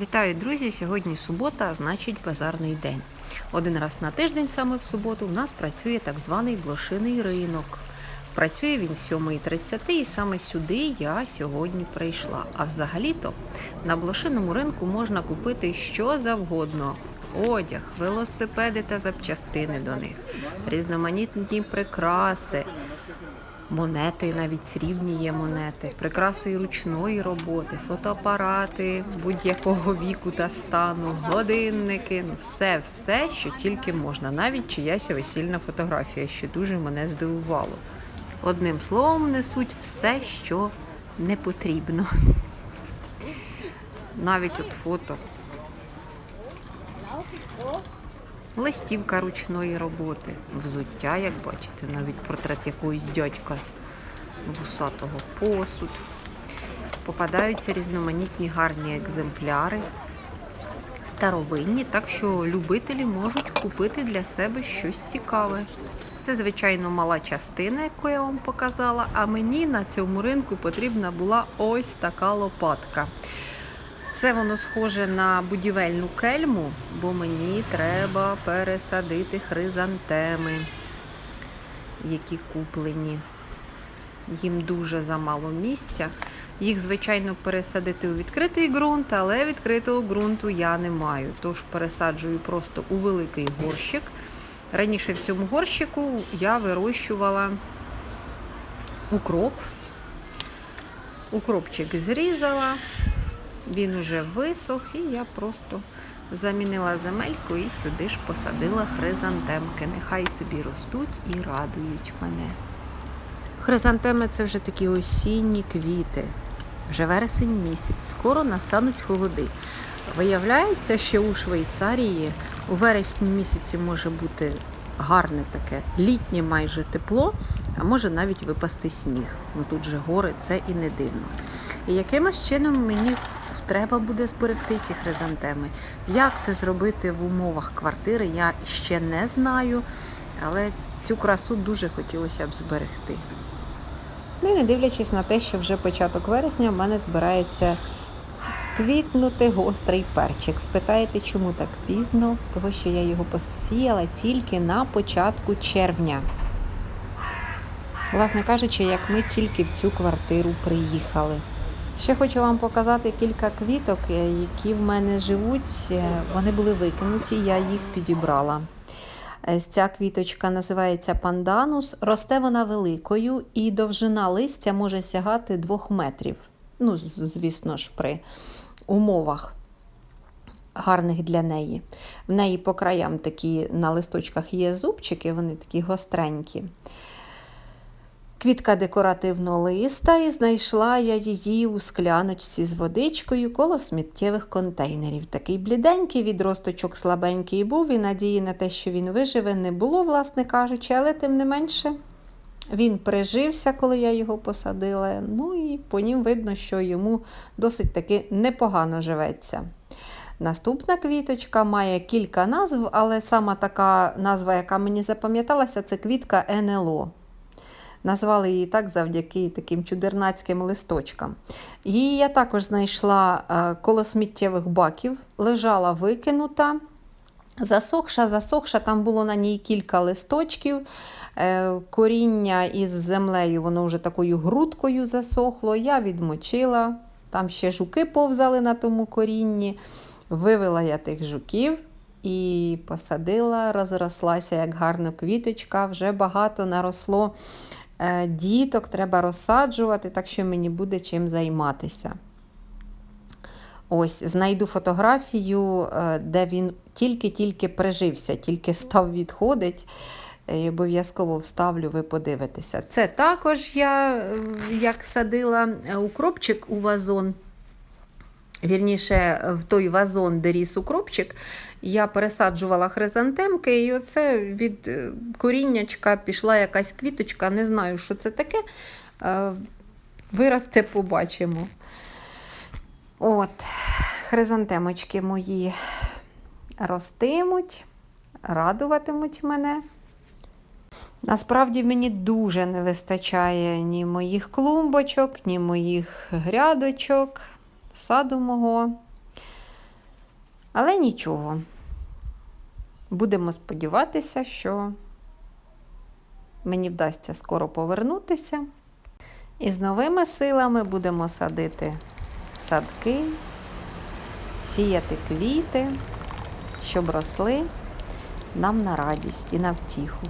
Вітаю, друзі! Сьогодні субота, а значить базарний день. Один раз на тиждень, саме в суботу, у нас працює так званий блошиний ринок. Працює він з 7.30 і саме сюди я сьогодні прийшла. А взагалі-то на блошиному ринку можна купити що завгодно: одяг, велосипеди та запчастини до них, різноманітні прикраси, монети, навіть срібні є монети, прикраси ручної роботи, фотоапарати будь-якого віку та стану, годинники, ну все, все, що тільки можна, навіть чияся весільна фотографія, що дуже мене здивувало. Одним словом, несуть все, що не потрібно. Навіть от фото. Листівка ручної роботи, взуття, як бачите, навіть портрет якогось дядька вусатого посуд. Попадаються різноманітні гарні екземпляри, старовинні, так що любителі можуть купити для себе щось цікаве. Це, звичайно, мала частина, яку я вам показала, а мені на цьому ринку потрібна була ось така лопатка. Це воно схоже на будівельну кельму, бо мені треба пересадити хризантеми, які куплені. Їм дуже замало місця. Їх, звичайно, пересадити у відкритий ґрунт, але відкритого ґрунту я не маю. Тож пересаджую просто у великий горщик. Раніше в цьому горщику я вирощувала укроп. Укропчик зрізала, він уже висох, і я просто замінила земельку і сюди ж посадила хризантемки. Нехай собі ростуть і радують мене. Хризантеми це вже такі осінні квіти. Вже вересень місяць, скоро настануть холоди. Виявляється, що у Швейцарії у вересні місяці може бути гарне таке літнє майже тепло, а може навіть випасти сніг. Ну тут же гори, це і не дивно. І якимось чином мені треба буде зберегти ці хризантеми. Як це зробити в умовах квартири, я ще не знаю, але цю красу дуже хотілося б зберегти. Ну і не дивлячись на те, що вже початок вересня в мене збирається квітнути гострий перчик. Спитаєте, чому так пізно? Того, що я його посіяла тільки на початку червня. Власне кажучи, як ми тільки в цю квартиру приїхали. Ще хочу вам показати кілька квіток, е, які в мене живуть. Е, Вони були викинуті, я їх підібрала. Е, Ця квіточка називається панданус. Росте вона великою і довжина листя може сягати 2 метрів. Ну, звісно ж, при умовах гарних для неї. В неї по краям такі на листочках є зубчики, вони такі гостренькі. Квітка декоративно листа, і знайшла я її у скляночці з водичкою коло сміттєвих контейнерів. Такий бліденький відросточок слабенький був, і надії на те, що він виживе, не було, власне кажучи, але тим не менше. Він прижився, коли я його посадила. Ну і по нім видно, що йому досить таки непогано живеться. Наступна квіточка має кілька назв, але сама така назва, яка мені запам'яталася, це квітка НЛО. Назвали її так завдяки таким чудернацьким листочкам. Її я також знайшла е, коло сміттєвих баків, лежала викинута. Засохша, засохша, там було на ній кілька листочків. Е, Коріння із землею, воно вже такою грудкою засохло. Я відмочила. Там ще жуки повзали на тому корінні. Вивела я тих жуків і посадила, розрослася як гарна квіточка, вже багато наросло діток, треба розсаджувати, так що мені буде чим займатися. Ось, знайду фотографію, е, де він тільки-тільки прижився, тільки став відходить. Е, І обов'язково вставлю, ви подивитеся. Це також я е, як садила е, укропчик у вазон. Вірніше, в той вазон, де ріс укропчик, я пересаджувала хризантемки, і оце від е, коріннячка пішла якась квіточка, не знаю, що це таке. Е, Виросте, побачимо. От, хризантемочки мої ростимуть, радуватимуть мене. Насправді мені дуже не вистачає ні моїх клумбочок, ні моїх грядочок, саду мого. Але нічого. Будемо сподіватися, що мені вдасться скоро повернутися. І з новими силами будемо садити садки, сіяти квіти, щоб росли нам на радість і на втіху.